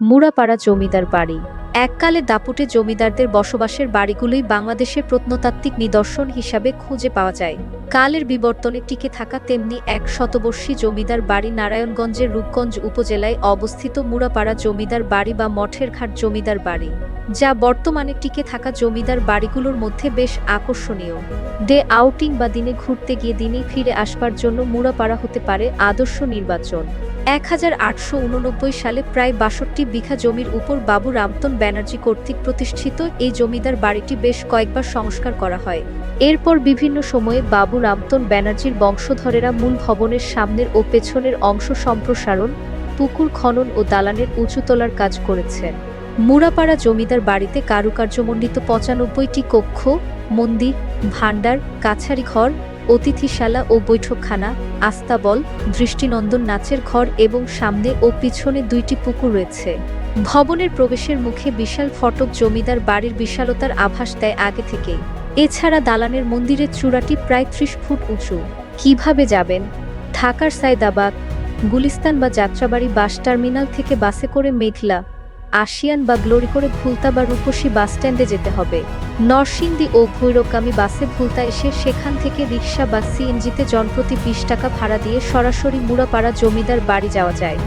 মুড়াপাড়া জমিদার বাড়ি। এককালে দাপুটে জমিদারদের বসবাসের বাড়িগুলোই বাংলাদেশের প্রত্নতাত্ত্বিক নিদর্শন হিসাবে খুঁজে পাওয়া যায়। কালের বিবর্তনে টিকে থাকা তেমনি এক শতবর্ষী জমিদার বাড়ি নারায়ণগঞ্জের রূপগঞ্জ উপজেলায় অবস্থিত মুড়াপাড়া জমিদার বাড়ি বা মঠের ঘাট জমিদার বাড়ি, যা বর্তমানে টিকে থাকা জমিদার বাড়িগুলোর মধ্যে বেশ আকর্ষণীয়। ডে আউটিং বা দিনে ঘুরতে গিয়ে দিনেই ফিরে আসবার জন্য মুড়াপাড়া হতে পারে আদর্শ নির্বাচন। এক হাজার আটশো উননব্বই সালে প্রায় বাষট্টি বিঘা জমির উপর বাবু রামতন ব্যানার্জি কর্তৃক প্রতিষ্ঠিত এই জমিদার বাড়িটি বেশ কয়েকবার সংস্কার করা হয়। এরপর বিভিন্ন সময়ে বাবু রামতন ব্যানার্জির বংশধরেরা মূল ভবনের সামনের ও পেছনের অংশ সম্প্রসারণ, পুকুর খনন ও দালানের উঁচু তোলার কাজ করেছে। মুড়াপাড়া জমিদার বাড়িতে কারুকার্যমণ্ডিত পঁচানব্বইটি কক্ষ, মন্দির, ভাণ্ডার কাছারি ঘর অতিথিশালা ও বৈঠকখানা, আস্তাবল, দৃষ্টিনন্দন নাচের ঘর এবং সামনে ও পিছনে দুইটি পুকুর রয়েছে। ভবনের প্রবেশের মুখে বিশাল ফটক জমিদার বাড়ির বিশালতার আভাস দেয় আগে থেকেই। এছাড়া দালানের মন্দিরের চূড়াটি প্রায় ত্রিশ ফুট উঁচু। কীভাবে যাবেন? ঢাকার সায়দাবাদ, গুলিস্তান বা যাত্রাবাড়ি বাস টার্মিনাল থেকে বাসে করে মেঘলা। আশিয়ান বা গ্লোরি করে ভুলতা বা রূপসী বাস স্ট্যান্ডে যেতে হবে। নরসিংদী ও ভৈরবগামী বাসে ভুলতা এসে সেখান থেকে রিক্সা বা সিএনজিতে জনপ্রতি বিশ টাকা ভাড়া দিয়ে সরাসরি মুড়াপাড়া জমিদার বাড়ি যাওয়া যায়।